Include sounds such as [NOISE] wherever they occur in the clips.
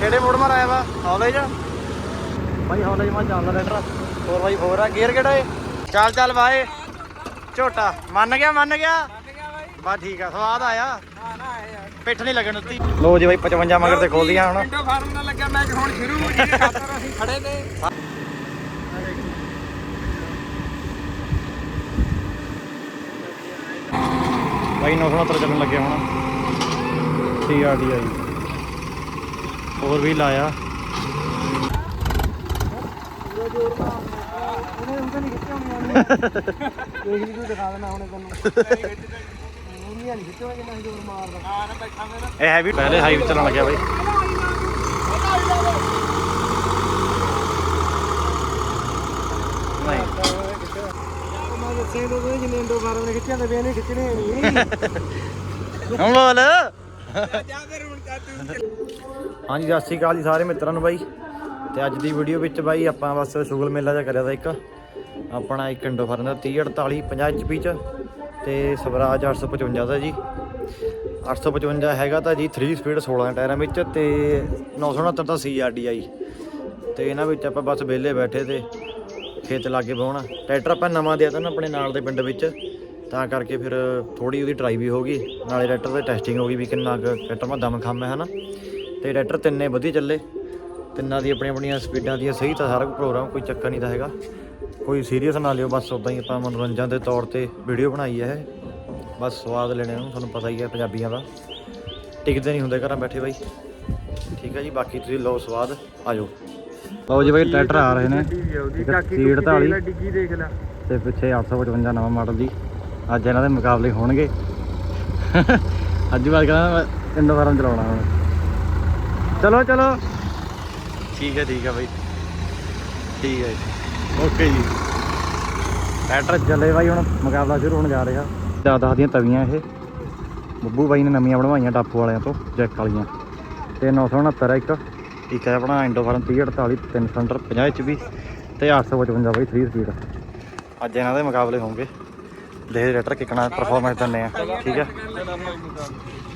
ਕਿਹੜੇ ਮੋੜ ਮਾਰ ਆਇਆ ਵਾ? ਹੌਲੇਜ ਭਾਈ ਹੌਲੇਜ ਮਾ ਚੱਲਦਾ ਰੈਟਰ 4x4 ਆ। ਗੇਅਰ ਕਿਹੜਾ ਏ ਚੱਲ ਚੱਲ ਬਾਏ। ਝੋਟਾ। ਮੰਨ ਗਿਆ ਮੰਨ ਗਿਆ? ਬਾ ਠੀਕ ਆ ਸਵਾਦ ਆਇਆ। ਪਿੱਠ ਨਹੀਂ ਲੱਗਣ ਦਿੱਤੀ। ਲੋ ਜੀ ਬਾਈ 55 ਮਗਰ ਤੇ ਖੋਲੀਆਂ ਹੁਣ। ਪਿੰਡੋ ਫਾਰਮ ਨਾਲ ਲੱਗਿਆ ਮੈਚ ਹੁਣ ਸ਼ੁਰੂ ਹੋ ਜੀ ਖਾਤਰ ਅਸੀਂ ਖੜੇ ਨੇ। ਬਾਈ 969 ਚੱਲਣ ਲੱਗੇ ਹੁਣ। ਸੀਆਰਡੀਆਈ ਹੋਰ ਵੀ ਲਾਇਆ ਇਹ ਹੈਵੀ ਪਹਿਲੇ ਹਾਈ ਚੱਲਣ ਲੱਗਿਆ ਬਾਈ ਨਹੀਂ ਮੈਂ ਦੱਸੇ ਦੋ ਜਿੰਨੇ ਇੰਡੋ ਫਾਰਮ ਨੇ ਖਿੱਚਿਆ ਤੇ ਵੇ ਨੇ ਖਿੱਚਣੇ ਨਹੀਂ ਹੁਣ ਬੋਲ ਜਾ ਫਿਰ ਹੁਣ ਕਰ ਤੂੰ ਹਾਂਜੀ, ਸਤਿ ਸ਼੍ਰੀ ਅਕਾਲ ਜੀ ਸਾਰੇ ਮਿੱਤਰਾਂ ਨੂੰ ਬਾਈ। ਤੇ ਅੱਜ ਦੀ ਵੀਡੀਓ ਵਿੱਚ ਬਾਈ ਆਪਾਂ ਬਸ ਸ਼ੁਗਲ ਮੇਲਾ ਜਿਹਾ ਕਰਿਆ ਦਾ ਇੱਕ। ਆਪਣਾ ਇੱਕ ਇੰਡੋ ਫਰਨ ਦਾ 3048 50 HP ਚ ਤੇ ਸਵਰਾਜ 855 ਦਾ ਜੀ। 855 ਹੈਗਾ ਤਾਂ ਜੀ 3 ਸਪੀਡ 16 ਟਾਇਰਾਂ ਵਿੱਚ ਤੇ 969 ਦਾ CRDI ਤੇ ਇਹਨਾਂ ਵਿੱਚ ਆਪਾਂ ਬਸ ਵਿਹਲੇ ਬੈਠੇ ਤੇ ਖੇਤ ਲਾਗੇ ਬਹੁਣਾ ਟਰੈਕਟਰ ਆਪਾਂ ਨਵਾਂ ਦਿਆ ਤਾਂ ਨਾ ਆਪਣੇ ਨਾਲ ਦੇ ਪਿੰਡ ਵਿੱਚ। ਤਾਂ ਕਰਕੇ ਫਿਰ ਥੋੜੀ ਉਹਦੀ ਟਰਾਈ ਵੀ ਹੋ ਗਈ। ਨਾਲੇ ਟਰੈਕਟਰ ਦੀ ਟੈਸਟਿੰਗ ਹੋ ਗਈ ਵੀ ਕਿੰਨਾ ਕੁ ਟਰੈਕਟਰ ਮਾ ਦਮ ਖੰਮ ਹੈ ਹਨਾ? ਤੇ ਟਰੈਕਟਰ ਤਿੰਨੇ ਵਧੀਆ ਚੱਲੇ। ਤਿੰਨਾਂ ਦੀ ਆਪਣੀਆਂ ਆਪਣੀਆਂ ਸਪੀਡਾਂ ਦੀਆਂ ਸਹੀ ਤਾਂ ਸਾਰਾ ਪ੍ਰੋਗਰਾਮ ਕੋਈ ਚੱਕਰ ਨਹੀਂ ਦਾ ਹੈਗਾ। ਕੋਈ ਸੀਰੀਅਸ ਨਾ ਲਿਓ ਬਸ ਉਦਾਂ ਹੀ ਆਪਾਂ ਮਨੋਰੰਜਨ ਦੇ ਤੌਰ ਤੇ ਵੀਡੀਓ ਬਣਾਈ ਹੈ ਇਹ। ਬਸ ਸਵਾਦ ਲੈਣੇ ਨੂੰ ਤੁਹਾਨੂੰ ਪਤਾ ਹੀ ਹੈ ਪੰਜਾਬੀਆਂ ਦਾ। ਟਿਕਦੇ ਨਹੀਂ ਹੁੰਦੇ ਘਰਾਂ ਬੈਠੇ ਬਾਈ। ਠੀਕ ਹੈ ਜੀ ਬਾਕੀ ਤੁਸੀਂ ਲਓ ਸਵਾਦ ਆਜੋ ਲਓ ਜੀ ਬਾਈ ਟਰੈਕਟਰ ਆ ਰਹੇ ਨੇ। ਸੀਟ ਢਾਲੀ ਡਿੱਗੀ ਦੇਖ ਲੈ। ਤੇ ਪਿੱਛੇ 855 ਨਵਾਂ ਮਾਡਲ ਦੀ। ਅੱਜ ਇਹਨਾਂ ਦੇ ਮੁਕਾਬਲੇ ਹੋਣਗੇ। ਅੱਜ ਬਾਅਦ ਕਹਿੰਦਾ ਮੈਂ ਇੰਡੋ ਫਾਰਮ ਚਲਾਉਣਾ ਹੁਣ। ਚਲੋ ਚਲੋ। ਠੀਕ ਹੈ ਠੀਕ ਹੈ ਬਾਈ। ਠੀਕ ਹੈ ਓਕੇ ਜੀ। ਟਰੈਕਟਰ ਚੱਲੇ ਬਾਈ ਹੁਣ ਮੁਕਾਬਲਾ ਸ਼ੁਰੂ ਹੋਣ ਜਾ ਰਿਹਾ। ਜ਼ਿਆਦਾ ਦੀਆਂ ਤਵੀਆਂ ਇਹ। ਬੱਬੂ ਬਾਈ ਨੇ ਨਵੀਆਂ ਬਣਵਾਈਆਂ ਟਾਪੂ ਵਾਲਿਆਂ ਤੋਂ ਜੈਕ ਵਾਲੀਆਂ। ਤੇ 969 ਹੈ ਇੱਕ। ਇੱਕ ਹੈ ਆਪਣਾ ਇੰਡੋ ਫਾਰਮ 3048 3 ਸਿਲੰਡਰ 50 ਐਚਪੀ ਤੇ 855 ਬਾਈ 3 ਸਪੀਡ ਅੱਜ ਇਹਨਾਂ ਦੇ ਮੁਕਾਬਲੇ ਹੋਣਗੇ। ਦੇਖਦੇ ਰੈਟਰ ਕਿਕਣਾ ਪਰਫਾਰਮੈਂਸ ਦਿੰਦੇ ਆ, ਠੀਕ ਹੈ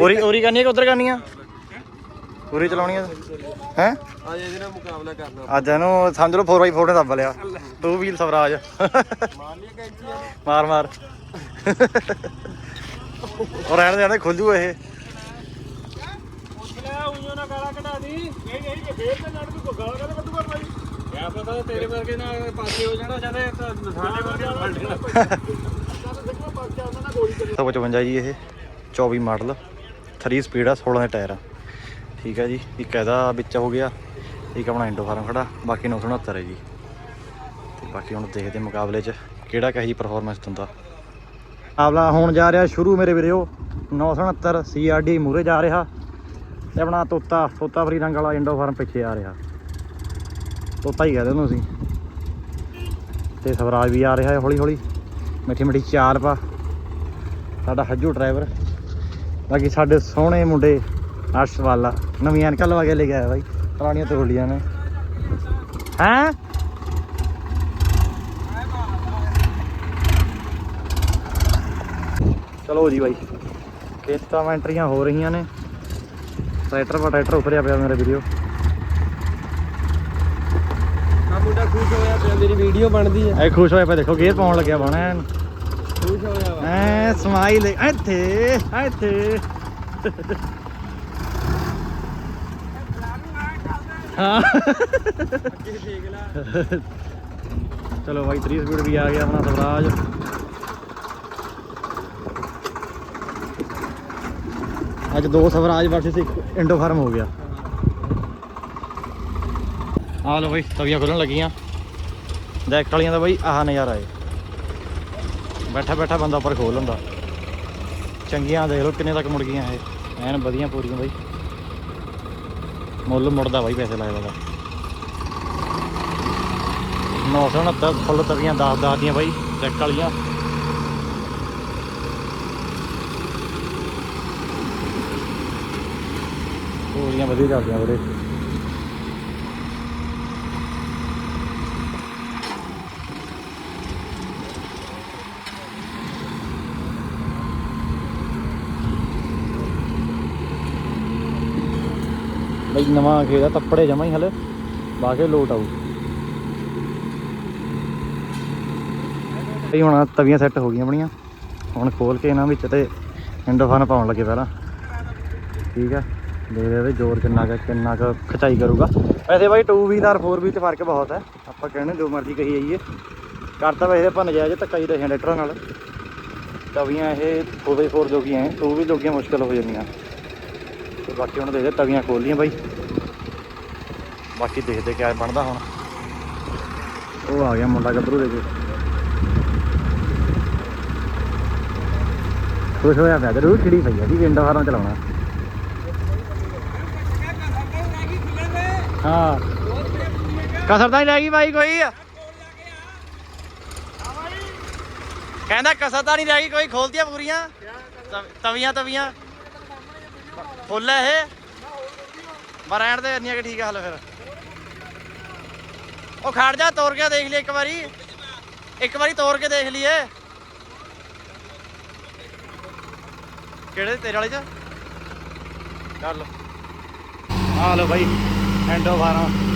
ਉਰੀ ਉਰੀ ਕਰਨੀ ਹੈ ਕਿ ਉਧਰ ਕਰਨੀ ਆ? ਉਰੀ ਚਲਾਉਣੀ ਆ? ਹੈ? ਅੱਜ ਇਹਦੇ ਨਾਲ ਮੁਕਾਬਲਾ ਕਰਨਾ ਅੱਜ ਇਹਨੂੰ ਸਮਝ ਲਓ 4x4 ਨੇ ਦੱਬ ਲਿਆ। Two wheel Swaraj. ਮਾਰ ਮਾਰ। ਔਰ ਰਹਿਣ ਦੇ ਖੁੱਲੂ ਇਹ। ਉਈਓ ਨਾ ਗਾਲਾਂ ਕਢਾ ਦੀ ਨਹੀਂ ਨਹੀਂ ਕਿ ਫੇਰ ਤੇ ਲੜ ਤੂੰ ਗਾਲਾਂ ਕਢਾ ਕੱਢੂਗਾ ਭਾਈ ਕਿਆ ਪਤਾ ਤੇਰੇ ਵਰਗੇ ਨਾਲ ਪਾਸੇ ਹੋ ਜਾਣਾ ਜਦੇ ਸਾਡੇ ਵਰਗੇ ਨਾਲ। ਫੜ ਲੈਣਾ 155 ਜੀ ਇਹ 24 ਮਾਡਲ 3 ਸਪੀਡ ਆ 16 ਦੇ ਟਾਇਰ ਆ। ਠੀਕ ਹੈ ਜੀ, ਇੱਕ ਇਹਦਾ ਵਿੱਚ ਹੋ ਗਿਆ, ਇੱਕ ਆਪਣਾ ਇੰਡੋ ਫਾਰਮ ਖੜਾ, ਬਾਕੀ 969 ਹੈ ਜੀ। ਤੇ ਬਾਕੀ ਹੁਣ ਦੇਖਦੇ ਮੁਕਾਬਲੇ 'ਚ ਕਿਹੜਾ ਕਹੇ ਜੀ ਪਰਫਾਰਮੈਂਸ ਦਿੰਦਾ। ਮੁਕਾਬਲਾ ਹੋਣ ਜਾ ਰਿਹਾ ਸ਼ੁਰੂ ਮੇਰੇ ਵੀਰੋ 969 ਸੀਆਰਡੀ ਮੂਰੇ ਜਾ ਰਿਹਾ ਤੇ ਆਪਣਾ ਤੋਤਾ ਤੋਤਾ ਫਰੀ ਰੰਗ ਵਾਲਾ ਇੰਡੋ ਫਾਰਮ ਪਿੱਛੇ ਆ ਰਿਹਾ। ਤੋਤਾ ਹੀ ਕਹਿੰਦੇ ਉਹਨੂੰ ਅਸੀਂ। ਤੇ ਸਵਰਾਜ ਵੀ ਆ ਰਿਹਾ ਹੌਲੀ ਹੌਲੀ ਮਿੱਠੀ ਮਿੱਠੀ ਚਾਰ ਪਾ। ਸਾਡਾ ਹੱਜੂ ਡਰਾਈਵਰ ਬਾਕੀ ਸਾਡੇ ਸੋਹਣੇ ਮੁੰਡੇ ਅਰਸ਼ ਵਾਲਾ। ਨਵੀਆਂ ਐਨਕਾਂ ਲਵਾ ਕੇ ਲੈ ਕੇ ਆਇਆ ਬਾਈ। ਪੁਰਾਣੀਆਂ ਤੋਲੀਆਂ ਨੇ। ਹੈਂ? ਚਲੋ ਜੀ ਬਾਈ। ਖੇਤਾਂ ਐਂਟਰੀਆਂ ਹੋ ਰਹੀਆਂ ਨੇ। ਟਰੈਕਟਰ ਪਾ ਟਰੈਕਟਰ ਉਤਰਿਆ ਪਿਆ ਮੇਰੇ ਵੀਡੀਓ ਆ ਮੁੰਡਾ ਖੁਸ਼ ਹੋਇਆ ਪਿਆ ਮੇਰੀ ਵੀਡੀਓ ਬਣਦੀ ਐ ਖੁਸ਼ ਹੋਇਆ ਪਿਆ ਦੇਖੋ ਗੇਅਰ ਪਾਉਣ ਲੱਗਿਆ ਬਣਾ ਖੁਸ਼ ਹੋਇਆ। ਐ ਸਮਾਈਲ ਇੱਥੇ ਇੱਥੇ ਹਾਂ ਅੱਗੇ ਦੇਖ ਲੈ ਚਲੋ ਬਾਈ 30 ਸਪੀਡ ਵੀ ਆ ਗਿਆ ਆਪਣਾ ਸਵਰਾਜ ਅੱਜ ਦੋ ਸਵਰਾਜ ਵਰਸਸ ਇੱਕ ਇੰਡੋ ਫਾਰਮ ਹੋ ਗਿਆ ਆ ਲੋ ਬਾਈ ਤਵੀਆਂ ਖੁੱਲਣ ਲੱਗੀਆਂ ਡੈਕ ਵਾਲੀਆਂ ਦਾ ਬਾਈ ਆਹ ਨਜ਼ਾਰਾ ਏ ਬੈਠਾ ਬੈਠਾ ਬੰਦਾ ਉੱਪਰ ਖੋਲ ਲੈਂਦਾ ਚੰਗੀਆਂ ਦੇਖ ਲਓ ਕਿੰਨੇ ਤੱਕ ਮੁੜ ਗਈਆਂ ਇਹ। ਐਨ ਵਧੀਆ ਪੂਰੀਆਂ ਬਾਈ। ਮੁੱਲ ਮੁੜਦਾ ਬਾਈ ਪੈਸੇ ਲਾਏ ਦਾ। 969 ਫੁੱਲ ਤਵੀਆਂ 10 10 ਦੀਆਂ ਬਾਈ ਚੈੱਕ ਵਾਲੀਆਂ। ਪੂਰੀਆਂ ਵਧੀਆ ਚੱਲਦੀਆਂ ਵੀਰੇ। ਬਈ ਨਵਾਂ ਖੇਦਾ ਤੱਪੜੇ ਜਮਾ ਹੀ ਹਲੇ। ਬਾਕੀ ਲੋਟ ਆਊ। ਬਈ ਹੁਣ ਤਵੀਆਂ ਸੈੱਟ ਹੋ ਗਈਆਂ ਆਪਣੀਆਂ। ਹੁਣ ਖੋਲ ਕੇ ਇਹਨਾਂ ਵਿੱਚ ਤੇ ਇੰਡੋਫਨ ਪਾਉਣ ਲੱਗੇ ਪਹਿਲਾਂ। ਠੀਕ ਹੈ ਦੇਖਦੇ ਵੀ ਜ਼ੋਰ ਕਿੰਨਾ ਕੁ ਕਿੰਨਾ ਕੁ ਖਚਾਈ ਕਰੂਗਾ। ਵੈਸੇ ਬਾਈ 2 ਵੀਲ ਔਰ 4 ਵੀਲ ਚ ਫ਼ਰਕ ਬਹੁਤ ਹੈ ਆਪਾਂ ਕਹਿੰਦੇ ਜੋ ਮਰਜ਼ੀ ਕਹੀ ਜਾਈਏ। ਕਰਤਾ ਵੈਸੇ ਆਪਾਂ ਨਜਾਇਜ਼ ਧੱਕਾ ਹੀ ਰਹੇ ਟਰੈਕਟਰਾਂ ਨਾਲ। ਤਵੀਆਂ ਇਹ 4x4 ਜੋਗੀਆਂ 2 ਵੀ ਜੋਗੀਆਂ ਮੁਸ਼ਕਲ ਹੋ ਜਾਂਦੀਆਂ। ਤੇ ਬਾਕੀ ਹੁਣ ਦੇਖਦੇ ਤਵੀਆਂ ਖੋਲ ਲੀਆਂ ਬਾਈ। ਬਾਕੀ ਦੇਖਦੇ ਕਿਆ ਬਣਦਾ ਹੁਣ। ਉਹ ਆ ਗਿਆ ਮੁੰਡਾ ਗੱਭਰੂ ਦੇ ਕੇ। ਖੁਸ਼ ਹੋਇਆ ਪਿਆ ਤੇ ਰੂਹ ਖਿੜੀ ਪਈ ਆ ਜੀ ਵਿੰਡੋ ਫਾਰਮ ਚਲਾਉਣਾ। ਹਾਂ। ਕਸਰ ਤਾਂ ਨਹੀਂ ਰਹਿ ਗਈ ਬਾਈ ਕੋਈ। ਕਹਿੰਦਾ ਕਸਰ ਤਾਂ ਨਹੀਂ ਰਹਿ ਗਈ, ਕੋਈ ਖੋਲਦੀਆਂ ਪੂਰੀਆਂ। ਤਵੀਆਂ ਤਵੀਆਂ। ਫੁੱਲ ਹੈ ਇਹ। ਪਰ ਰਹਿਣ ਦੇ, ਇੰਨੀਆਂ ਕਿ ਠੀਕ ਆ ਹਲ ਫਿਰ। ਉਹ ਖੜ ਜਾ, ਤੋਰ ਕੇ ਦੇਖ ਲਈ ਇੱਕ ਵਾਰੀ। ਇੱਕ ਵਾਰੀ ਤੋਰ ਕੇ ਦੇਖ ਲਈਏ। ਕਿਹੜੇ ਤੇਰੇ ਵਾਲੇ ਚ? ਕਰ ਆ ਲੋ ਬਾਈ ਹੈਂਡੋ 12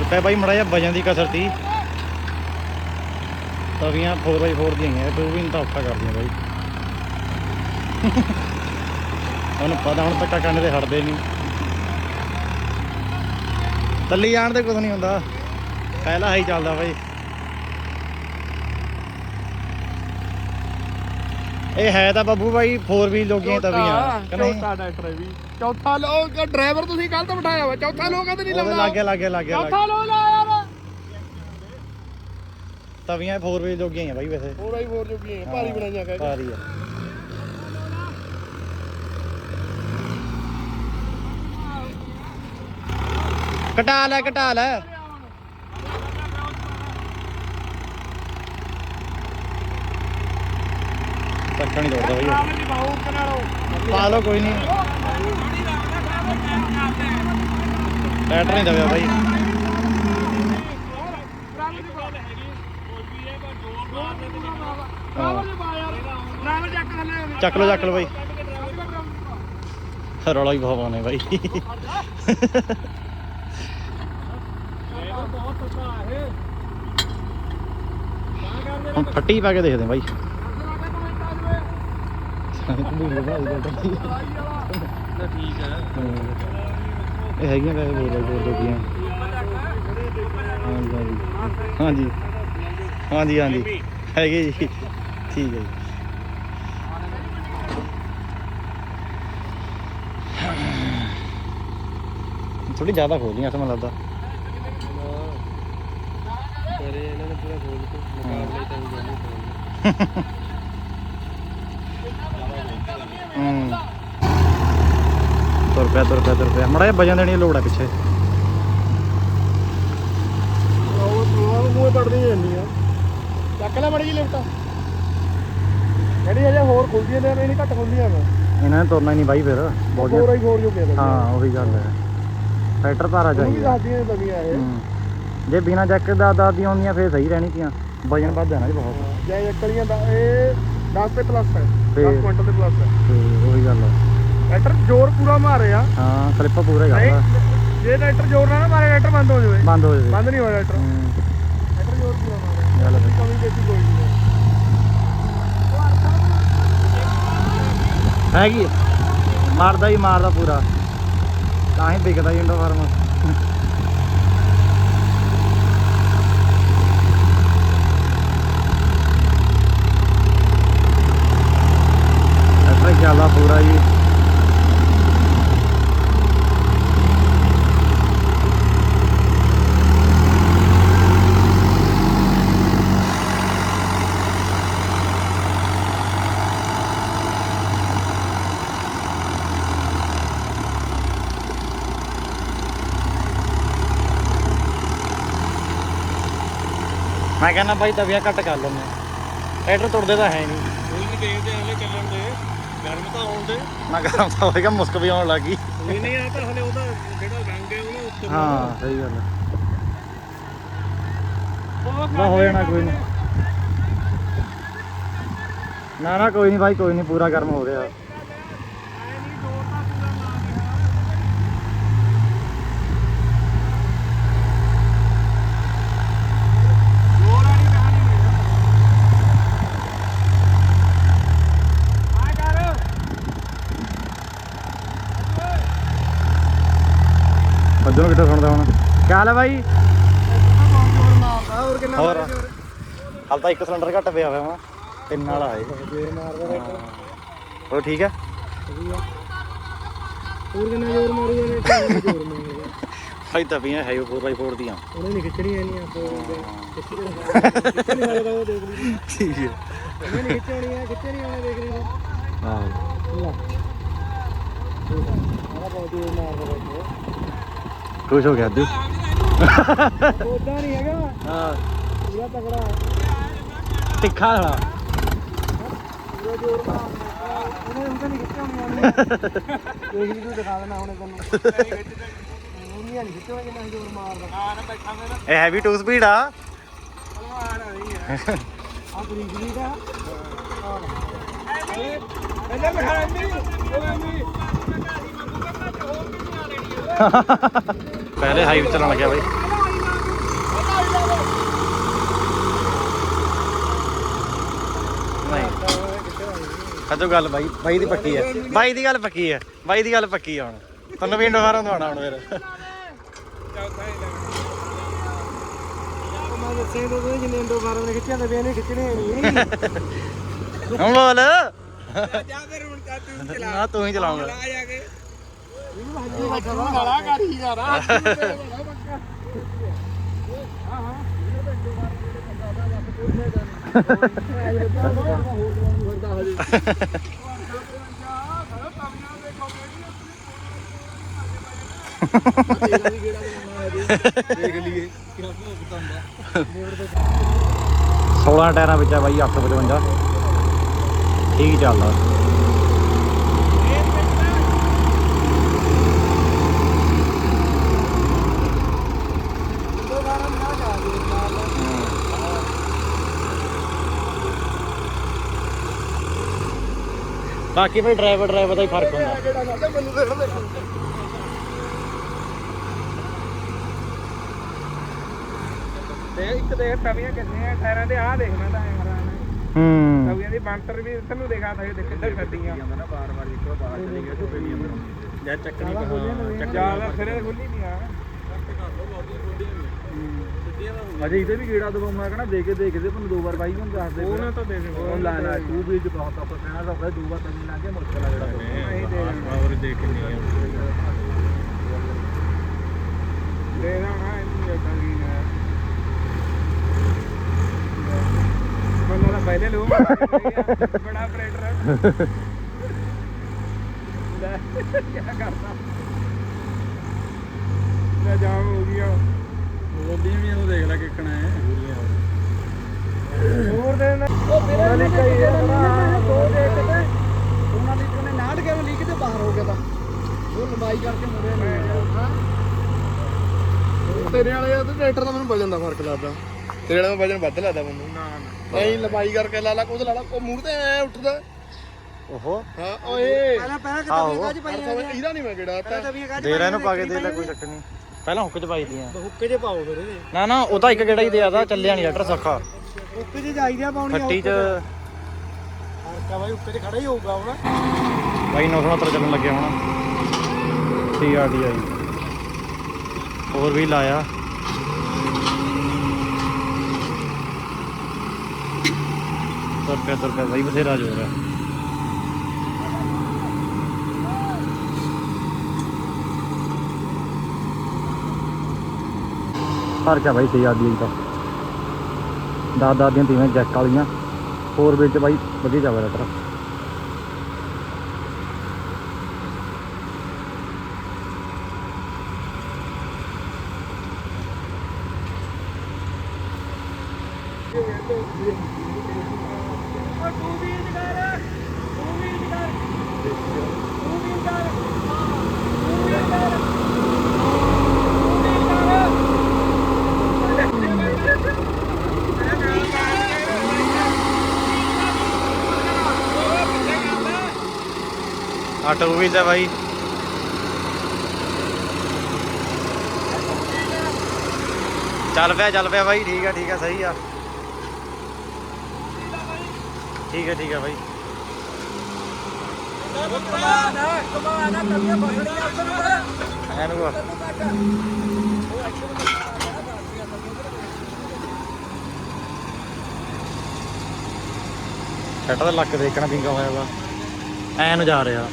ਸੌ ਰੁਪਏ ਬਾਈ ਮੜਾ ਜਾ ਵਜਨ ਦੀ ਕਸਰ ਤੀ ਤਵੀਆਂ 4x4 ਦੀਆਂ ਹੈ ਤੂੰ ਵੀ ਤਾਂ ਔਖਾ ਕਰਦੀਆਂ ਬਾਈ। ਉਹਨੂੰ ਪਤਾ ਹੁਣ ਧੱਕਾ ਕਰਨ ਦੇ ਹਟਦੇ ਨਹੀਂ। ਤੱਲੀ ਜਾਣ ਤੇ ਕੁਝ ਨਹੀਂ ਹੁੰਦਾ। ਪਹਿਲਾ ਹਾਈ ਚੱਲਦਾ ਬਾਈ। ਇਹ ਹੈ ਤਾਂ ਬੱਬੂ ਬਾਈ 4 ਵੀਲ ਲੋਗੀਆਂ ਤਵੀਆਂ ਕਿ ਨਹੀਂ? ਚੌਥਾ ਡਾਕਟਰ ਹੈ ਵੀ। ਚੌਥਾ ਲੋਕ ਡਰਾਈਵਰ ਤੁਸੀਂ ਕੱਲ ਤੋਂ ਬਿਠਾਇਆ ਵਾ ਚੌਥਾ ਲੋਕ ਕਦੇ ਨਹੀਂ ਉਹਦੇ ਲਾਉਂਦਾ ਲਾਗੇ ਲਾਗੇ ਲਾਗੇ ਲਾਗੇ ਚੌਥਾ ਲੋਕ ਲਾ ਯਾਰ ਤਵੀਆਂ 4 ਵੀਲ ਲੋਗੀਆਂ ਹੀ ਆ ਬਾਈ ਵੈਸੇ ਹੋਰ ਹੀ ਹੋਰ ਜੋਗੀ ਹੈ ਭਾਰੀ ਬਣਾਈਆਂ ਕਹਿ ਕੇ ਭਾਰੀ ਆ ਘਟਾ ਲੈ ਘਟਾ ਲੈ ਤੱਕਾ ਨਹੀਂ ਦੋੜਦਾ ਬਈ ਜੀ ਬਾਹੂ ਕਨਾਲੋ ਪਾ ਲਓ ਕੋਈ ਨਹੀਂ ਟਰੈਕਟਰ ਨਹੀਂ ਦਵਿਆ ਬਾਈ। ਚੱਕ ਥੱਲੇ ਚੱਕ ਲਓ ਚੱਕ ਰੌਲਾ ਹੀ ਬਹੁਤ ਪਾਉਣੇ ਬਾਈ। ਹੁਣ ਫੱਟੀ ਪਾ ਕੇ ਦੇਖਦੇ ਹਾਂ ਬਾਈ ਠੀਕ ਹੈ। ਇਹ ਹੈਗੀਆਂ ਵੈਸੇ ਬੋਲ ਬੋਲ ਬੋਲ ਦੋਗੀਆਂ ਹਾਂਜੀ ਹਾਂਜੀ। ਹਾਂਜੀ। ਹਾਂਜੀ ਹੈਗੇ ਜੀ। ਠੀਕ ਹੈ ਜੀ। ਥੋੜੀ ਜ਼ਿਆਦਾ ਖੋਲੀਆਂ ਸਮਝ ਲੱਗਦਾ। ਤੇਰੇ ਇਹਨਾਂ ਨੇ ਪੂਰਾ ਖੋਲ ਕੇ ਮੁਕਾਬਲੇ ਤਾਂ ਹੋ ਜਾਣੇ ਹੂੰ। ਤੁਰ ਪਿਆ ਤੁਰ ਪਿਆ ਤੁਰ ਪਿਆ। ਮੜਾ ਜਿਹਾ ਵਜਨ ਦੇਣੀ ਲੋੜ ਆ ਪਿੱਛੇ। ਉਹ ਮੂੰਹ ਪੜਦੀ ਜਾਂਦੀ ਆ ਚੱਕ ਲੈ ਮੜੀ ਜੀ ਲਿਫਟ ਜਿਹੜੀ ਹਜੇ ਹੋਰ ਖੁੱਲਦੀਆਂ ਨੇ ਇਹ ਨਹੀਂ ਘੱਟ ਖੁੱਲਦੀਆਂ ਨੇ ਇਹਨਾਂ ਨੇ ਤੁਰਨਾ ਹੀ ਨਹੀਂ ਬਾਈ ਫਿਰ ਬਹੁਤ ਹੋਰ ਹੀ ਹੋਰ ਜੋ ਕੇ ਹਾਂ। ਉਹੀ ਗੱਲ ਹੈ ਉਹ ਵੀ ਚਾਹੀਦਾ ਦੱਸਦੀਆਂ ਇਹ। ਜੇ ਬਿਨਾ ਜੈਕ ਦਾ ਦਾਦੀਆਂ ਆਉਂਦੀਆਂ ਫੇਰ ਸਹੀ ਰਹਿਣੀ ਤੀਆਂ ਵਜਨ ਵੱਧ ਜਾਣਾ ਜੀ ਬਹੁਤ। ਜੈ ਜੱਕਲੀਆਂ ਦਾ ਇਹ 10 ਤੇ ਪਲੱਸ ਹੈ ਤੇ- 10 ਕੁਇੰਟਲ ਦੇ ਪਲੱਸ ਹੈ। ਤੇ ਉਹੀ ਗੱਲ ਆ ਟਰੈਕਟਰ ਜ਼ੋਰ ਪੂਰਾ ਮਾਰੇ ਆ ਹਾਂ ਸਲਿੱਪ ਪੂਰਾ ਹੀ ਕਰਦਾ। ਜੇ ਟਰੈਕਟਰ ਜ਼ੋਰ ਨਾਲ ਨਾ ਮਾਰੇ ਟਰੈਕਟਰ ਬੰਦ ਹੋ ਜਾਵੇ। ਬੰਦ ਹੋ ਜਾਵੇ। ਬੰਦ ਨਹੀਂ ਹੋਇਆ ਟਰੈਕਟਰ ਟਰੈਕਟਰ ਜ਼ੋਰ ਪੂਰਾ ਮਾਰੇ ਗੱਲ ਹੈ। ਕਮੀ ਬੇਸੀ ਕੋਈ ਨਹੀਂ। ਹੈ ਹੈਗੀ। ਮਾਰਦਾ ਹੀ ਮਾਰਦਾ ਪੂਰਾ। ਤਾਂ ਹੀ ਵਿਕਦਾ ਜੀ ਇੰਡੋ ਫਾਰਮ ਐਸਾ ਚੱਲਦਾ ਪੂਰਾ ਜੀ। ਮੈਂ ਕਹਿੰਦਾ ਬਾਈ ਤਵੀਆਂ ਘੱਟ ਕਰ ਲੈਂਦੇ ਟਰੈਕਟਰ ਤੁਰਦੇ ਤਾਂ ਹੈ ਨਹੀਂ। ਕੋਈ ਨਹੀਂ ਦੇਖਦੇ ਹਲੇ ਚੱਲਣ ਦੇ। ਗਰਮ ਤਾਂ ਹੋਣ ਦੇ। ਨਾ ਗਰਮ ਤਾਂ ਹੋਏਗਾ ਮੁਸਕ ਵੀ ਆਉਣ ਲੱਗੀ ਨਹੀਂ ਨਹੀਂ ਆ ਤਾਂ ਹਲੇ ਉਹਦਾ ਜਿਹੜਾ ਰੰਗ ਹੈ ਉਹਨੂੰ ਉੱਤੇ ਹਾਂ ਸਹੀ ਗੱਲ ਹੈ। ਨਾ ਹੋ ਜਾਣਾ ਕੋਈ ਨਹੀਂ ਨਾ ਨਾ ਕੋਈ ਨਹੀਂ ਭਾਈ ਕੋਈ ਨਹੀਂ ਪੂਰਾ ਗਰਮ ਹੋ ਗਿਆ ਬੱਜੋ ਕਿੱਥੇ ਸੁਣਦਾ ਹੁਣ। ਕੀ ਹਾਲ ਹੈ ਭਾਈ ਹੋਰ ਹਾਲ ਤਾਂ ਇੱਕ ਸਿਲੰਡਰ ਘੱਟ ਪਿਆ ਹੋਇਆ ਵਾ। ਤਿੰਨ ਵਾਲਾ ਹੈ। ਹੋਰ ਠੀਕ ਹੈ ਹੋਰ ਕਿੰਨਾ ਜ਼ੋਰ ਮਾਰੂਗਾ ਨੇ ਕਿੰਨਾ ਜ਼ੋਰ ਮਾਰੂਗਾ ਭਾਈ ਤਾਂ ਪੀਆਂ ਹੈ 4x4 ਦੀਆਂ। ਉਹਨੇ ਨਹੀਂ ਖਿੱਚਣੀਆਂ ਨਹੀਂ ਆਪਾਂ ਖਿੱਚ ਨਹੀਂ ਸਕਦਾ ਉਹ ਦੇਖ ਲਈ। ਠੀਕ ਹੈ। ਉਹਨੇ ਨਹੀਂ ਖਿੱਚਣੀਆਂ ਖਿੱਚੇ ਨਹੀਂ ਆਉਣੇ ਦੇਖ ਲਈ ਲਾ। ਆਹ ਬਹੁਤ ਜ਼ੋਰ ਮਾਰਦਾ ਬੱਚੇ ਖੁਸ਼ ਹੋ ਗਿਆ ਅੱਧੂ। ਉਦਾਂ ਨਹੀਂ ਹੈਗਾ। ਹਾਂ। ਪੂਰਾ ਤਗੜਾ ਤਿੱਖਾ ਵਾਲਾ ਪੂਰਾ ਜ਼ੋਰ ਮਾਰਦਾ ਉਹਨੇ ਉਹਦਾ ਨਹੀਂ ਖਿੱਚਣੀਆਂ ਉਹਨੇ। ਦੇਖ ਲਈ ਤੂੰ ਦਿਖਾ ਦੇਣਾ ਹੁਣੇ ਤੈਨੂੰ। ਉਹਨੀਆਂ ਨਹੀਂ ਖਿੱਚਣਾ ਕਿੰਨਾ ਜ਼ੋਰ ਮਾਰਦਾ। ਹਾਂ ਨਾ ਬੈਠਾ ਮੈਂ ਨਾ। ਇਹ ਹੈਵੀ 2 ਸਪੀਡ ਆ। ਭਲਵਾਨ ਆ। ਰਹੀ ਹੈ ਆ। ਇਹਨੇ ਨਹੀਂ ਉਹ ਨਹੀਂ ਪਹਿਲੇ ਹਾਈਵੇ ਚੱਲਣ ਲੱਗਿਆ ਬਾਈ। ਕਦੋਂ ਗੱਲ ਬਾਈ ਬਾਈ ਦੀ ਪੱਕੀ ਹੈ। ਬਾਈ ਦੀ ਗੱਲ ਪੱਕੀ ਹੈ। ਬਾਈ ਦੀ ਗੱਲ ਪੱਕੀ ਹੁਣ। ਤੁਹਾਨੂੰ ਵੀ ਇੰਡੋ ਫਾਰਮ ਦਵਾਉਣਾ ਹੁਣ ਫਿਰ। ਮੈਂ ਤਾਂ ਤੁਸੀਂ ਜਿੰਨੇ ਇੰਡੋ ਫਾਰਮ ਨੇ ਖਿੱਚਿਆ ਤੇ ਵੀ ਇਹਨੇ ਖਿੱਚਣੇ ਨਹੀਂ ਹੁਣ ਬੋਲ। ਜਾ ਫਿਰ ਹੁਣ ਤਾਂ ਤੂੰ ਨਾ ਤੂੰ ਹੀ ਚਲਾਉਂਗਾ। 16 ਟਾਇਰਾਂ ਵਿੱਚ ਆ ਬਾਈ 855 ਠੀਕ ਚੱਲਦਾ ਇੰਡੋ ਫਾਰਮ ਨਾ ਜਾ ਦੇ ਬਾਕੀ ਭਾਈ ਡਰਾਈਵਰ ਡਰਾਈਵਰ ਦਾ ਹੀ ਫ਼ਰਕ ਹੁੰਦਾ। ਤੇ ਇੱਕ ਦੇਖ ਤਵੀਆਂ ਕਿੰਨੇ ਆ ਟਾਇਰਾਂ ਦੇ ਆਹ ਦੇਖ ਮੈਂ ਤਾਂ ਐ ਹੈਰਾਨ। ਹੂੰ। ਤਵੀਆਂ ਦੀ ਬੰਟਰ ਵੀ ਤੈਨੂੰ ਦੇਖਾ ਤਾ ਇਹ ਦੇਖ ਕਿੱਧਰ ਛੱਡੀਆਂ ਜਾਂਦਾ ਨਾ ਬਾਰ ਬਾਰ ਇੱਕੋ ਬਾਹਰ ਚਲੀ ਗਿਆ ਜਾਂ ਚੱਕਣੀ ਫਿਰ ਇਹ ਖੁੱਲੀ ਨਹੀਂ ਆ ਅਜੇ ਇਹਦੇ ਵੀ ਗੇੜਾ ਦਵਾ ਮੈਂ ਕਹਣਾ ਦੇ ਕੇ ਦੇਖਦੇ ਤੁਹਾਨੂੰ ਦੋ ਵਾਰ ਬਾਈ ਨੂੰ ਦੱਸ ਦੇ ਉਹਨਾਂ ਤਾਂ ਦੇਖ ਉਹ ਲਾ ਲਾ ਟੂ ਵੀ ਚ ਬਹੁਤ ਆਪਾਂ ਕਹਿਣਾ ਤਾਂ ਹੋਇਆ ਦੋ ਵਾਰ ਤੈਨੂੰ ਲਾ ਕੇ ਮੁਸ਼ਕਲ ਆ ਜਿਹੜਾ ਨਹੀਂ ਦੇ ਪਾਵਰ ਦੇਖ ਨਹੀਂ ਆ ਦੇ ਨਾ ਇਹਨੂੰ ਜੱਟਾਂ ਕੀ ਨਾ ਬੰਦਾ ਤਾਂ ਪਹਿਲੇ ਲੋ ਬੜਾ ਆਪਰੇਟਰ ਹੈ [LAUGHS] ਲੈ ਕੀ ਕਰਦਾ? ਲੈ ਜਾਮ ਹੋ ਗਿਆ ਬੋਲੀਆਂ ਵੀ ਇਹਨੂੰ ਦੇਖ ਲੈ ਕਿੱਕਣਾ ਹੈ। ਹੋਰ ਦੇ ਨਾ। ਉਹ ਤੇਰੇ ਲਈ ਕਈ ਦੋ ਦੇਖ ਤੇ ਉਹਨਾਂ ਦੀ ਉਹਨੇ ਨਾੜ ਕੇ ਲੀਕ ਤੇ ਬਾਹਰ ਹੋ ਗਿਆ ਤਾਂ। ਉਹ ਲੰਬਾਈ ਕਰਕੇ ਮੁੜੇ ਨੇ ਤੇਰੇ ਵਾਲੇ ਤੇ ਟਰੈਕਟਰ ਦਾ ਮੈਨੂੰ ਵਜਨ ਦਾ ਫ਼ਰਕ ਲੱਗਦਾ। ਤੇਰੇ ਵਾਲੇ ਦਾ ਵਜਨ ਵੱਧ ਲੱਗਦਾ ਮੈਨੂੰ। ਨਾ ਨਾ। ਨਹੀਂ ਲੰਬਾਈ ਕਰਕੇ ਲਾ ਲਾ ਕੁਝ ਲਾ ਲਾ ਉਹ ਮੂੰਹ ਤੇ ਐ ਉੱਠਦਾ। ਓਹੋ। ਹਾਂ ਓਏ। ਪਹਿਲਾਂ ਪਹਿਲਾਂ। ਕਿਤੇ ਕਾਜ ਪਾਈ ਸਮਝ ਇਹਦਾ ਨਹੀਂ ਮੈਂ ਕਿਹੜਾ ਤਾਂ ਕਾਜ ਦੇ ਇਹਨੂੰ ਪਾ ਕੇ ਦੇ ਲੈ ਕੋਈ ਚੱਕਰ ਨਹੀਂ ਪਹਿਲਾਂ ਹੁੱਕ ਚ ਪਾਈ ਦੀਆਂ। ਹੁੱਕੇ ਜੇ ਪਾਓ ਫਿਰ ਇਹਦੇ। ਨਾ ਨਾ ਉਹ ਤਾਂ ਇੱਕ ਗੇੜਾ ਹੀ ਦਿਆ ਦਾ ਚੱਲਿਆ ਨਹੀਂ ਲੈਟਰ ਸੌਖਾ। ਹੁੱਕੇ ਜੇ ਜਾਈਦਾ ਪਾਉਣੀ ਖੱਟੀ ਚ। ਹਰਕਾ ਬਾਈ ਉੱਕੇ ਤੇ ਖੜਾ ਹੀ ਹੋਊਗਾ ਹੁਣ। ਬਾਈ 969 ਚੱਲਣ ਲੱਗਿਆ ਹੁਣ। ਸੀਆਰਡੀ ਆਈ ਹੋਰ ਵੀ ਲਾਇਆ। ਤੁਰ ਪਿਆ ਤੁਰ ਪਿਆ ਬਾਈ ਬਥੇਰਾ ਜੋਰ ਹੈ सर क्या भाई तेज आदि का दस दस दिन तीन जैक वाली फोर वे भाई वजी जाए तेरा ਵੀ ਕਰ ਤੂੰ ਵੀ ਕਰ ਚੱਲ ਪਿਆ ਚੱਲ ਪਿਆ ਬਾਈ, ਠੀਕ ਆ ਠੀਕ ਆ, ਸਹੀ ਆ। ਠੀਕ ਹੈ ਠੀਕ ਹੈ ਬਾਈ। ਐਨੂੰ ਦਾ ਲੱਕ ਦੇਖਣਾ ਪਿੰਗਾ ਹੋਇਆ ਵਾ। ਐਨ ਜਾ ਰਿਹਾ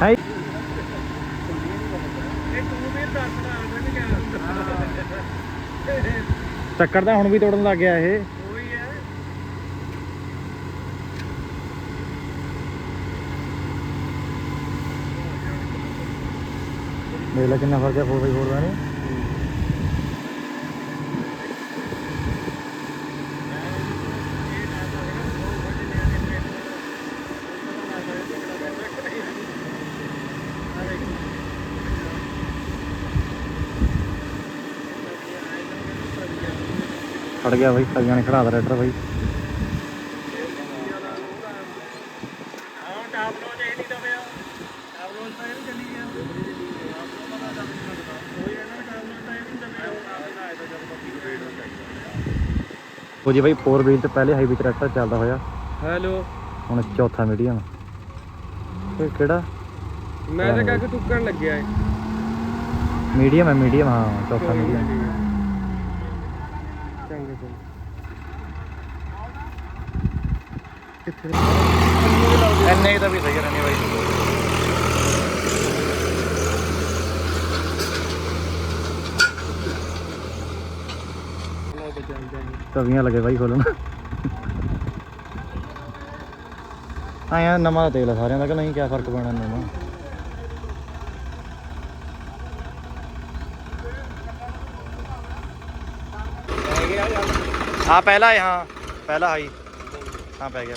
ਹਾਈ ਚੱਕਰ ਤਾਂ ਹੁਣ ਵੀ ਤੋੜਨ ਲੱਗ ਗਿਆ ਇਹ। ਦੇਖ ਲੈ ਕਿੰਨਾ ਫ਼ਰਕ ਹੈ 4x4 ਦਾ ਨਹੀਂ ਖੜ ਗਿਆ ਬਾਈ ਖੜੀਆਂ ਨੇ ਖੜਾ ਦਾ ਰੈਡਰ ਬਾਈ। ਉਹ ਜੀ ਬਾਈ 4 ਵੀਲ ਤੇ ਪਹਿਲੇ ਹਾਈਵੇ ਟਰੈਕਟਰ ਚੱਲਦਾ ਹੋਇਆ। ਹੈਲੋ ਹੁਣ ਚੌਥਾ ਮੀਡੀਅਮ ਇਹ ਕਿਹੜਾ? ਮੈਂ ਤਾਂ ਕਾਕ ਤੁੱਕਣ ਲੱਗਿਆ ਏ। ਮੀਡੀਅਮ ਹੈ ਮੀਡੀਅਮ ਹਾਂ ਚੌਥਾ ਮੀਡੀਅਮ ਚੰਗਾ ਚੰਗਾ ਐਨੇ ਤਾਂ ਵੀ ਸਹੀ ਰਹਿੰਦੇ ਬਾਈ ਤਵੀਆਂ ਲੱਗੇ ਬਾਈ ਖੋਲਣ ਆਇਆ ਨਵਾਂ ਤੇਲ ਆ ਸਾਰਿਆਂ ਦਾ ਕਿ ਨਹੀਂ ਕਿਆ ਫ਼ਰਕ ਪੈਣਾ ਨਵਾਂ ਹਾਂ ਪਹਿਲਾ ਹੈ ਹਾਂ ਪਹਿਲਾ ਹਾਈ ਹਾਂ ਪੈ ਗਿਆ।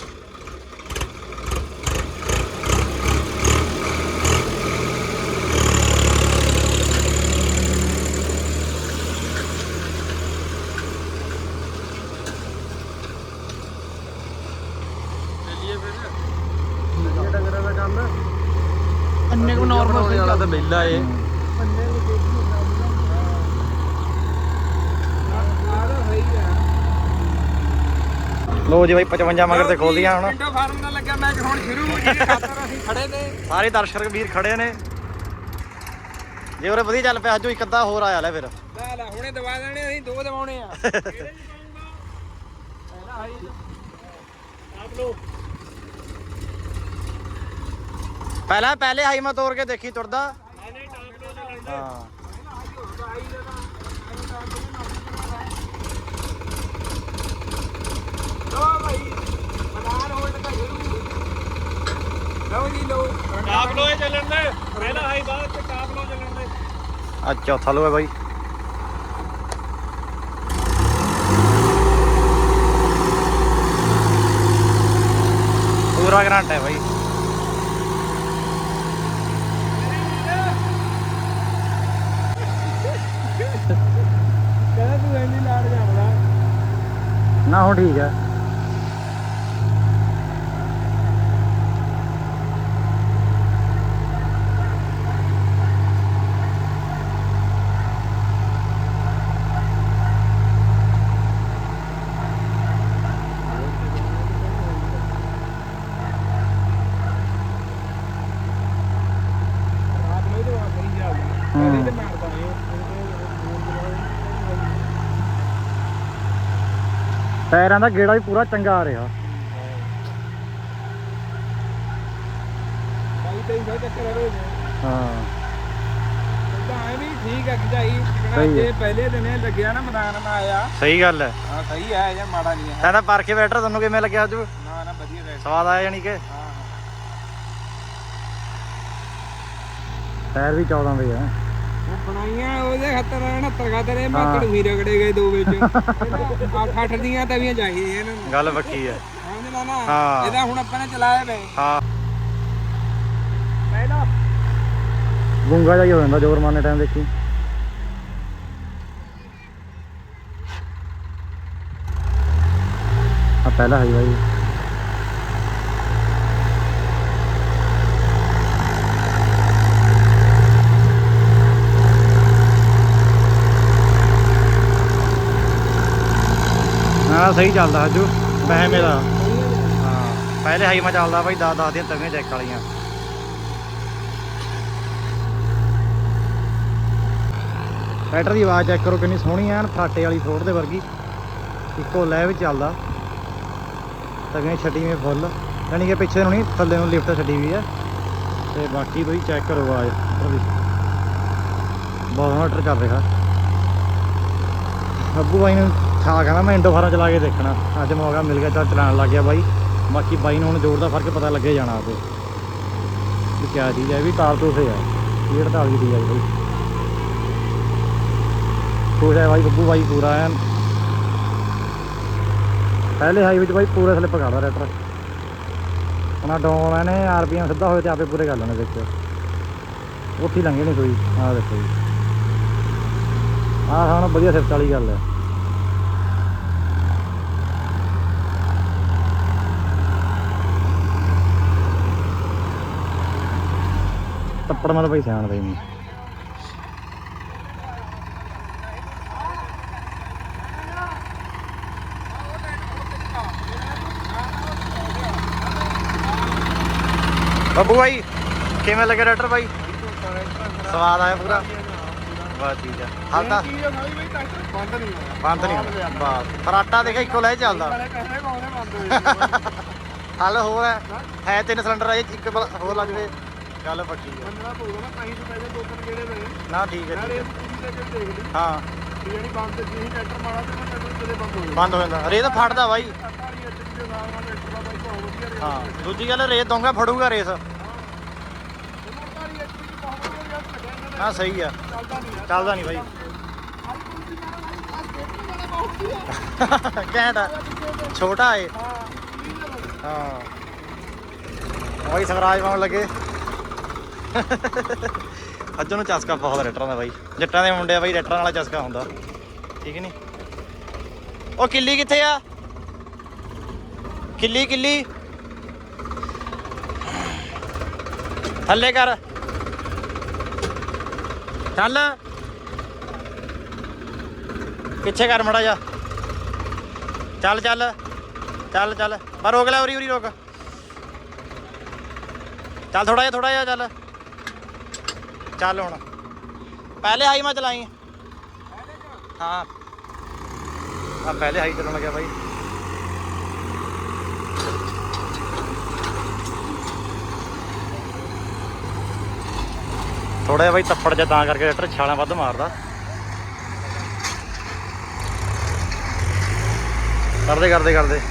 ਅੰਨੇ ਕੋ ਨਾਰਮਲ ਵਾਲਾ ਤਾਂ ਬੈਲਾ ਏ। ਲੋ ਜੀ ਬਾਈ 55 ਮਗਰ ਤੇ ਖੋਲ ਦੀਆਂ ਹੁਣ। ਪਿੰਡੋ ਫਾਰਮ ਨਾਲ ਲੱਗਿਆ ਮੈਂ ਹੁਣ ਸ਼ੁਰੂ ਹੋ ਖਾਤਰ ਅਸੀਂ ਖੜੇ ਨੇ। ਸਾਰੇ ਦਰਸ਼ਕ ਵੀਰ ਖੜੇ ਨੇ। ਜੇ ਉਰੇ ਵਧੀਆ ਚੱਲ ਪਿਆ ਅੱਜ ਇੱਕ ਅੱਧਾ ਹੋਰ ਆਇਆ ਲੈ ਫਿਰ। ਲੈ ਲੈ ਹੁਣੇ ਦਵਾ ਦੇਣੇ ਅਸੀਂ ਦੋ ਦਵਾਉਣੇ ਆ। [LAUGHS] ਪਹਿਲਾਂ ਪਹਿਲੇ ਹਾਈ ਮੈਂ ਤੋੜ ਕੇ ਦੇਖੀ ਤੁਰਦਾ। ਹਾਂ। ਲੋ ਭਾਈ ਮਦਾਰ ਹੋਲਡ ਤਾਂ ਸ਼ੁਰੂ ਲਓ ਜੀ ਲਓ। ਟਾਪ ਲੋ ਚੱਲਣ ਦੇ। ਪਹਿਲਾ ਹਾਈ ਬਾਅਦ ਤੇ ਟਾਪ ਲੋ ਚੱਲਣ ਦੇ। ਆ ਚੌਥਾ ਲੋ ਹੈ ਬਾਈ। ਪੂਰਾ ਗਰੰਟ ਹੈ ਬਾਈ। ਕਹਿੰਦਾ ਤੂੰ ਐਨੀ ਲਾੜ ਜਾਵੜਾ ਨਾ ਹੁਣ ਠੀਕ ਹੈ ਰਾਤ ਨੂੰ ਤਾਂ ਆ ਕਰੀ ਜਾ ਹੂੰ। ਤੇ ਮਾਰਦਾ ਨਹੀਂ ਟਾਇਰਾਂ ਦਾ ਗੇੜਾ ਵੀ ਪੂਰਾ ਚੰਗਾ ਆ ਰਿਹਾ। ਬਾਈ ਤੇ ਹੀ ਚੱਕਰ ਰਹੇ ਨੇ ਹਾਂ। ਤਾਂ ਵੀ ਠੀਕ ਹੈ ਖਿਚਾਈ ਸਹੀ ਹੈ। ਜੇ ਪਹਿਲੇ ਦਿਨੇ ਲੱਗਿਆ ਨਾ ਮੈਦਾਨ ਮੈਂ ਆਇਆ। ਸਹੀ ਗੱਲ ਹੈ ਹਾਂ ਸਹੀ ਹੈ ਜਾਂ ਮਾੜਾ ਨਹੀਂ ਹੈ ਕਹਿੰਦਾ ਪਰਖੇ ਬੈਠਰ ਤੁਹਾਨੂੰ ਕਿਵੇਂ ਲੱਗਿਆ ਅੱਜ? ਨਾ ਨਾ ਵਧੀਆ ਰਹਿ ਸਵਾਦ ਆਇਆ ਜਾਨੀ ਕਿ? ਹਾਂ ਟਾਇਰ ਵੀ 14 ਦੇ ਆ। ਬਣਾਈਆਂ ਉਹਦੇ ਖਾਤਰ 69 ਖਾਤਰ ਇਹ ਮਾਕੜ ਵੀ ਰਗੜੇ ਗਏ ਦੋ ਵਿੱਚ। [LAUGHS] ਅੱਠ ਅੱਠ ਦੀਆਂ ਤਵੀਆਂ ਚਾਹੀਦੀਆਂ ਇਹਨਾਂ ਨੂੰ। ਗੱਲ ਪੱਕੀ ਆ। ਸਮਝਦਾ ਨਾ ਹਾਂ। ਇਹਦਾ ਹੁਣ ਆਪਾਂ ਨੇ ਚਲਾਇਆ ਵੇ। ਹਾਂ। ਪਹਿਲਾ ਗੁੰਗਾ ਜਿਹਾ ਹੀ ਹੋ ਜਾਂਦਾ ਜ਼ੋਰ ਮਾਰਨੇ ਟਾਈਮ ਦੇਖੀ। ਆ ਪਹਿਲਾ ਹੈ ਬਾਈ। ਹਾਂ ਸਹੀ ਚੱਲਦਾ ਹਜੂ ਵਹਿ ਮੇਰਾ। ਹਾਂ ਪਹਿਲੇ ਹਾਈ ਮਾ ਚੱਲਦਾ ਬਾਈ 10 10 ਦੀਆਂ ਤਵੀਆਂ ਚੈੱਕ ਵਾਲੀਆਂ। ਟਰੈਕਟਰ ਦੀ ਆਵਾਜ਼ ਚੈੱਕ ਕਰੋ ਕਿੰਨੀ ਸੋਹਣੀ ਐਨ ਫਰਾਟੇ ਵਾਲੀ ਥੋੜ ਦੇ ਵਰਗੀ। ਇੱਕੋ ਲੈ ਵਿੱਚ ਚੱਲਦਾ। ਤਵੀਆਂ ਛੱਡੀਆਂ ਫੁੱਲ। ਯਾਨੀ ਕਿ ਪਿੱਛੇ ਨੂੰ ਨਹੀਂ ਥੱਲੇ ਨੂੰ ਲਿਫਟ ਛੱਡੀ ਵੀ ਹੈ ਤੇ ਬਾਕੀ ਤੁਸੀਂ ਚੈੱਕ ਕਰੋ ਆਵਾਜ਼ ਬਹੁਤ ਸੋਹਣਾ ਟਰੈਕਟਰ ਚੱਲ ਰਿਹਾ। ਅੱਬੂ ਬਾਈ ਨੂੰ ਹਾਂ ਕਹਿੰਦਾ ਮੈਂ ਇੰਡੋ ਫਾਰਮ ਚਲਾ ਕੇ ਦੇਖਣਾ। ਅੱਜ ਮੌਕਾ ਮਿਲ ਗਿਆ, ਚੱਲ ਚਲਾਉਣ ਲੱਗ ਗਿਆ ਬਾਈ। ਬਾਕੀ ਬਾਈ ਨੂੰ ਹੁਣ ਜ਼ੋਰ ਦਾ ਫ਼ਰਕ ਪਤਾ ਲੱਗੇ ਜਾਣਾ ਆਪੇ। ਵੀ ਕਿਆ ਚੀਜ਼ ਹੈ ਇਹ ਵੀ ਕਾਰਤੂਸ ਹੈ ਇਹ 48 ਦੀ ਹੈ ਬਾਈ। ਖੁਸ਼ ਹੈ ਬਾਈ, ਬੱਬੂ ਬਾਈ ਪੂਰਾ ਐਨ। ਪਹਿਲੇ ਹਾਈਵੇ 'ਚ ਬਾਈ ਪੂਰੇ ਥੱਲੇ ਪਕਾੜਾ ਰੈਟਰ। ਉਹਨਾਂ ਡਾਉਣ ਇਹਨੇ ਆਰਪੀਐਮ ਸਿੱਧਾ ਹੋਵੇ ਤੇ ਆਪੇ ਪੂਰੇ ਕਰ ਲੈਣੇ ਵਿੱਚ। ਉੱਥੇ ਲੰਘੇ ਨਹੀਂ ਕੋਈ। ਆਹ ਦੇਖੋ ਜੀ। ਆਹ ਹੁਣ ਵਧੀਆ ਸਿਫਤ ਵਾਲੀ ਗੱਲ ਹੈ ਭਾਈ ਸਿਆਣ ਦੇ ਨਹੀਂ ਬੱਬੂ ਭਾਈ ਕਿਵੇਂ ਲੱਗਿਆ ਡਾਕਟਰ ਭਾਈ ਸਵਾਦ ਆਇਆ ਪੂਰਾ? ਵਾਹ ਠੀਕ ਆ। ਹਾਲ ਤਾਂ ਚੀਜ਼ ਹੋਈ ਬਈ ਟਰੈਕਟਰ ਬੰਦ ਨਹੀਂ ਹੋਣਾ ਬੰਦ ਨਹੀਂ ਹੋਣਾ ਬਸ। ਫਰਾਟਾ ਦੇਖਿਆ ਇੱਕੋ ਲੈ ਚੱਲਦਾ। [LAUGHS] ਹੱਲ ਹੋਰ ਹੈ। ਹੈ ਤਿੰਨ ਸਿਲੰਡਰ ਆ ਇੱਕ ਹੋਰ ਲੱਗ ਜੇ। ਗੱਲ ਪੱਕੀ ਆ। ਬੰਦਣਾ ਪਊਗਾ ਨਾ ਤਾਂ ਹੀ ਤੋਂ ਪਹਿਲੇ ਦੋ ਤਿੰਨ ਗੇੜੇ ਪਏ ਨਾ ਠੀਕ ਹੈ ਯਾਰ ਠੀਕ ਇਹ ਹੈ ਪੂਰੀ ਤੇ ਕਿਹੜੀ ਦੇਖ ਲਈ। ਹਾਂ। ਵੀ ਜਿਹੜੀ ਬੰਦ ਤੇ ਜਿਹੀ ਟਰੈਕਟਰ ਮਾਰਾ ਤੇ ਨਾ ਟਰੈਕਟਰ ਤੇਰੇ ਬੰਦ ਹੋ ਗਿਆ ਬੰਦ ਹੋ ਜਾਂਦਾ। ਰੇਤ ਫੜਦਾ ਬਾਈ। ਸਾਰੀ ਐਚਪੀ ਦੇ ਨਾਲ ਨਾਲ ਟਰੈਕਟਰ ਦਾ ਬਾਈ ਬਹੁਤ ਵਧੀਆ ਰਿਹਾ ਹਾਂ। ਦੂਜੀ ਗੱਲ ਰੇਤ ਦਊਂਗਾ ਫੜੂਗਾ ਰੇਸ। ਸਾਰੀ ਐਚਪੀ ਦੀ ਬਹੁਤ ਵਧੀਆ ਰਿਹਾ ਲੱਗਿਆ ਇਹਨਾਂ ਦਾ ਹਾਂ ਸਹੀ ਆ। ਚੱਲਦਾ ਨਹੀਂ ਯਾਰ। ਚੱਲਦਾ ਨਹੀਂ ਬਾਈ। ਘੈਂਟ ਆ। [LAUGHS] ਛੋਟਾ ਏ। ਹਾਂ। ਬਾਈ ਸਵਰਾਜ ਪਾਉਣ ਲੱਗੇ। ਅੱਜ ਨੂੰ ਚਸਕਾ ਬਹੁਤ ਰੈਟਰਾਂ ਦਾ ਬਾਈ। ਜੱਟਾਂ ਦੇ ਮੁੰਡੇ ਆ ਬਾਈ ਰੈਟਰਾਂ ਵਾਲਾ ਚਸਕਾ ਹੁੰਦਾ। ਠੀਕ ਨਹੀਂ ਉਹ ਕਿੱਲੀ ਕਿੱਥੇ ਆ? ਕਿੱਲੀ ਕਿੱਲੀ? ਥੱਲੇ ਕਰ। ਚੱਲ ਪਿੱਛੇ ਕਰ ਮੜਾ ਜਾ ਚੱਲ ਚੱਲ। ਚੱਲ ਚੱਲ। ਪਰ ਰੋਕ ਲੈ ਉਰੀ ਉਰੀ ਰੋਕ। ਚੱਲ ਥੋੜਾ ਜਿਹਾ ਥੋੜਾ ਜਿਹਾ ਚੱਲ। ਚੱਲ ਹੁਣ। ਪਹਿਲੇ ਹਾਈ ਮੈਂ ਚਲਾਈ। ਹਾਂ। ਆ ਪਹਿਲੇ ਹਾਈ ਚੱਲਣ ਲੱਗਿਆ ਬਾਈ। ਥੋੜਾ ਜਿਹਾ ਬਾਈ ਤੱਪੜ ਜਿਹਾ ਤਾਂ ਕਰਕੇ ਟਰੈਕਟਰ ਛਾਲਾਂ ਵੱਧ ਮਾਰਦਾ। ਕਰਦੇ ਕਰਦੇ ਕਰਦੇ।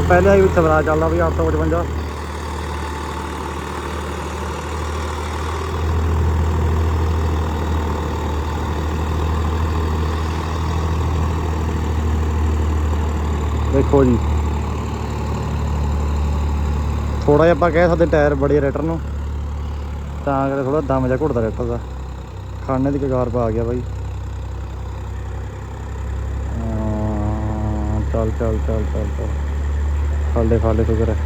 ਆ ਪਹਿਲੇ ਹੀ ਸਵਰਾ ਚੱਲਦਾ ਵੀ 855 ਦੇਖੋ ਜੀ। ਥੋੜਾ ਜਿਹਾ ਆਪਾਂ ਕਹਿ ਸਕਦੇ ਟਾਇਰ ਬੜੇ ਰੈਟਰ ਨੂੰ। ਤਾਂ ਕਰਕੇ ਥੋੜਾ ਦਮ ਜਿਹਾ ਘੁੱਟਦਾ ਰੈਟਰ ਦਾ। ਖਾਣੇ ਦੀ ਕਗਾਰ ਪਾ ਗਿਆ ਬਾਈ। ਹਾਂ, ਚੱਲ ਚੱਲ ਚੱਲ ਚੱਲ ਚੱਲ। ਫਾਲੇ ਫਾਲੇ ਸ਼ੁਕਰ ਹੈ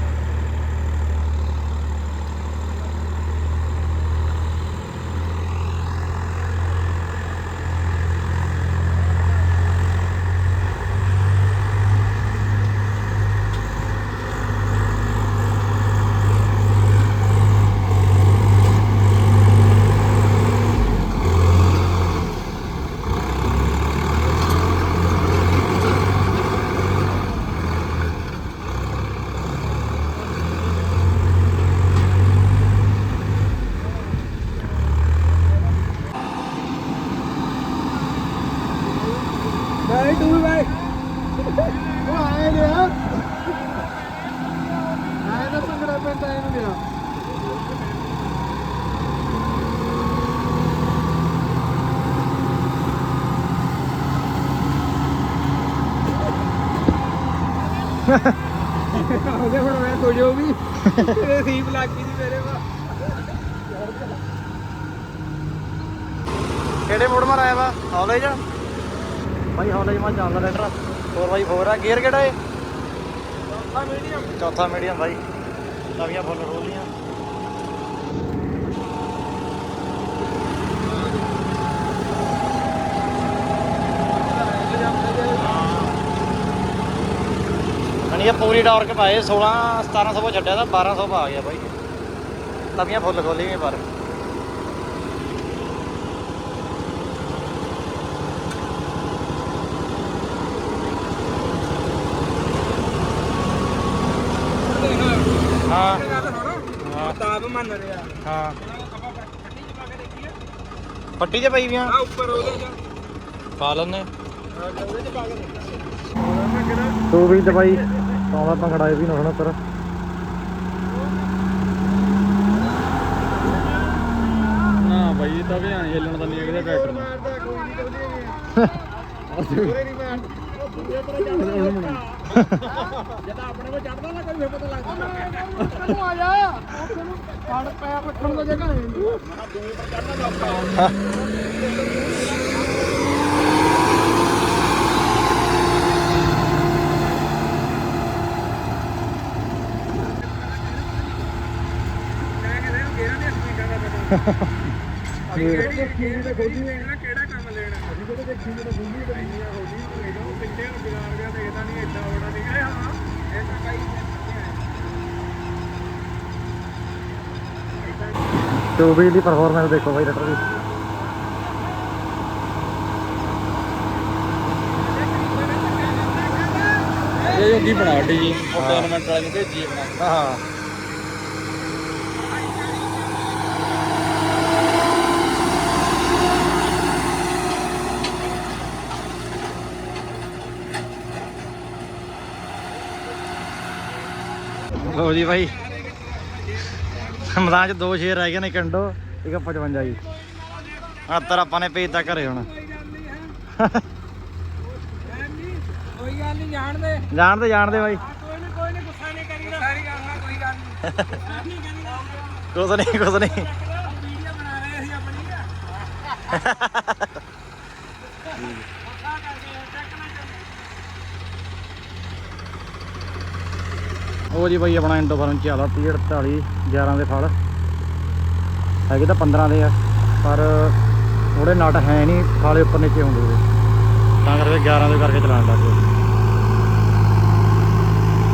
ਸੀਪ ਲੱਗ ਗਈ ਸੀ ਮੇਰੇ ਵਾ। ਕਿਹੜੇ ਮੋੜ ਮਾਰ ਆਇਆ ਵਾ? ਹੌਲੇਜ? ਭਾਈ ਹੌਲੇਜ ਮਾ ਚੱਲਦਾ ਰੈਟਰ 4x4 ਆ ਗੇਅਰ ਕਿਹੜਾ ਏ ਆ ਮੀਡੀਅਮ। ਚੌਥਾ ਮੀਡੀਅਮ ਭਾਈ ਨਵੀਆਂ ਫੁੱਲ ਰੋਲੀਆਂ ਅਣੀ ਇਹ ਪੂਰੀ ਟਾਰਕ ਪਾਏ 16 1700 ਛੱਡਿਆ ਤਾਂ 1200 ਪਾ ਗਿਆ ਭਾਈ ਨਵੀਆਂ ਫੁੱਲ ਖੋਲੀਆਂ ਪਰ। ਹਾਂ। ਗੱਲ ਸੁਣ ਹਾਂ। ਤਾਪ ਮੰਨ ਰਿਹਾ ਹਾਂ ਆਪਾਂ ਪੱਟੀ ਚ। ਪਾ ਕੇ ਦੇਖੀਏ ਪੱਟੀ ਆ ਪਾ ਪਾ ਪਾਉਂਦਾ ਭੰਗੜਾ ਇਹ ਵੀ ਨਾ ਹੁਣ ਤੇਰਾ ਨਾ ਬਾਈ ਤਾਂ ਵੀ ਆਣ ਹਿੱਲਣ ਤਾਂ ਨਹੀਂ ਕਿਤੇ ਟਰੈਕਟਰ ਨੂੰ ਪੂਰੇ ਨਹੀਂ ਮੈਂ ਜਦ ਆਪਣੇ ਕੋ ਚੜਦਾ ਨਾ ਕੋਈ ਪਤਾ ਲੱਗਦਾ ਤੂੰ ਆ ਜਾ ਉੱਥੇ ਨੂੰ ਫੜ ਪੈਰ ਰੱਖਣ ਦਾ। ਜਗ੍ਹਾ ਹੈ ਨਹੀਂ ਮੈਂ ਕਹਿੰਦਾ ਗੇਰਾਂ ਦੇ ਸਪੀਕਾਂ ਦਾ ਪਤਾ ਅਸੀਂ ਕਿਹੜੀ ਖੀਰ ਤੇ ਖੋਜੀ ਨਾ ਕਿਹੜਾ ਕੰਮ ਲੈਣਾ? ਅਸੀਂ ਕਿਹੜੇ ਦੇਖੀ ਤੇ ਖੋਜੀ ਤੇ ਇੰਨੀਆਂ ਖੋਜੀ ਤੇ ਇਹਨੂੰ ਪਿੱਛੇ ਨੂੰ ਬਿਗਾੜ ਗਿਆ ਤੇ ਇਹਦਾ ਨਹੀਂ ਏਦਾਂ ਹੋਣਾ ਨਹੀਂ। ਇਹ ਹਾਂ ਇਹ ਤਾਂ ਕਈ ਟੂ ਵੀਲ ਦੀ ਪਰਫਾਰਮੈਂਸ ਦੇਖੋ ਬਾਈ ਰਟਰ ਦੀ। ਇਹ ਜੋਗੀ ਬਣਾ ਡੀ ਜੀ? ਟੂਰਨਾਮੈਂਟ ਵਾਲੇ ਨੂੰ ਬਣਾ ਹਾਂ। ਲੋ ਜੀ ਭਾਈ ਮੈਦਾਨ ਚ ਦੋ ਸ਼ੇਰ ਰਹਿ ਗਏ ਨੇ ਕੰਡੋ ਇੱਕ 55 ਜੀ। ਆਤਰ ਆਪਾਂ ਨੇ ਭੇਜਤਾ ਘਰੇ ਹੁਣ। ਕੋਈ ਗੱਲ ਨਹੀਂ ਜਾਣਦੇ ਜਾਣਦੇ ਜਾਣਦੇ ਬਾਈ। ਕੋਈ ਨਹੀਂ ਕੋਈ ਨਹੀਂ ਗੁੱਸਾ ਨਹੀਂ ਕਰੀਦਾ ਸਾਰੀ ਗੱਲ ਕੋਈ ਗੱਲ ਨਹੀਂ ਕੁਛ ਨਹੀਂ ਕੁਛ ਨਹੀਂ ਵੀਡੀਓ ਬਣਾ ਰਹੇ ਅਸੀਂ ਆਪਣੀ ਗੁੱਸਾ ਕਰਦੇ ਆ ਚੱਕ ਨਾ ਚੱਲ ਉਹ ਜੀ ਬਾਈ ਆਪਣਾ ਇੰਡੋਫਰਨ ਚ ਆਦਾ 30 48 11 ਦੇ ਫਲ। ਹੈਗੇ ਤਾਂ 15 ਦੇ ਆ, ਪਰ ਉਹਦੇ ਨਟ ਹੈ ਨਹੀਂ, ਫਾਲੇ ਉੱਪਰ ਨੀਚੇ ਹੁੰਦੇ ਉਹਦੇ ਤਾਂ ਕਰਕੇ 11 ਦੇ ਕਰਕੇ ਚਲਾਉਣ ਲੱਗ ਗਏ।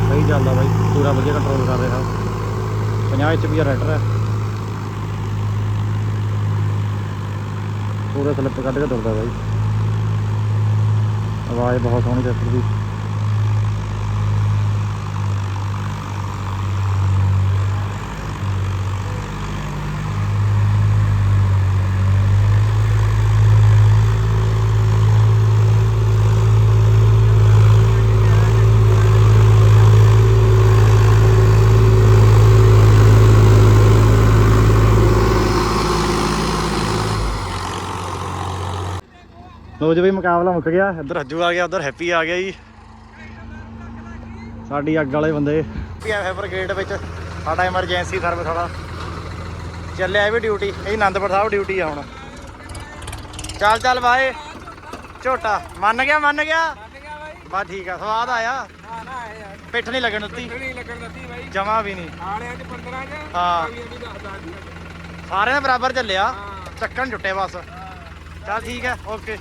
ਸਹੀ ਚੱਲਦਾ ਬਾਈ, ਪੂਰਾ ਵਧੀਆ ਕੰਟਰੋਲ ਕਰ ਰਿਹਾ। 50 ਇੰਚ ਵੀ ਰੈਟਰ ਹੈ ਪੂਰਾ ਸਲਿੱਪ ਕੱਢ ਕੇ ਤੁਰਦਾ ਬਾਈ। ਆਵਾਜ਼ ਬਹੁਤ ਸੋਹਣੀ ਟਰੈਕਟਰ ਦੀ। ਲੋ ਜੀ ਬਈ ਮੁਕਾਬਲਾ ਮੁੱਕ ਗਿਆ। ਇੱਧਰ ਹੱਜੂ ਆ ਗਿਆ ਉਧਰ ਹੈਪੀ ਆ ਗਿਆ ਜੀ। ਸਾਡੀ ਅੱਗ ਵਾਲੇ ਬੰਦੇ। ਪੀਐਫ ਬ੍ਰਿਗੇਡ ਵਿੱਚ ਸਾਡਾ ਐਮਰਜੈਂਸੀ ਸਰਵਿਸ ਵਾਲਾ। ਚੱਲਿਆ ਇਹ ਵੀ ਡਿਊਟੀ ਇਹ ਆਨੰਦਪੁਰ ਸਾਹਿਬ ਡਿਊਟੀ ਆ ਹੁਣ। ਚੱਲ ਚੱਲ ਬਾਏ। ਝੋਟਾ ਮੰਨ ਗਿਆ ਮੰਨ ਗਿਆ? ਬਸ ਠੀਕ ਆ ਸਵਾਦ ਆਇਆ। ਨਾ ਨਾ ਪਿੱਠ ਨਹੀਂ ਲੱਗਣ ਦਿੱਤੀ। ਨਹੀਂ ਲੱਗਣ ਦਿੱਤੀ ਬਾਈ। ਜਮਾ ਵੀ ਨਹੀਂ। ਆਲਿਆਂ ਚ 15 ਚ ਹਾਂ। ਅਗਲੀਆਂ ਦੀ 10 10 ਦੀ ਸਾਰਿਆਂ ਦੇ ਬਰਾਬਰ ਚੱਲਿਆ। ਹਾਂ। ਚੱਕਣ ਜੁੱਟੇ ਬਸ। ਚੱਲ ਠੀਕ ਹੈ ਓਕੇ।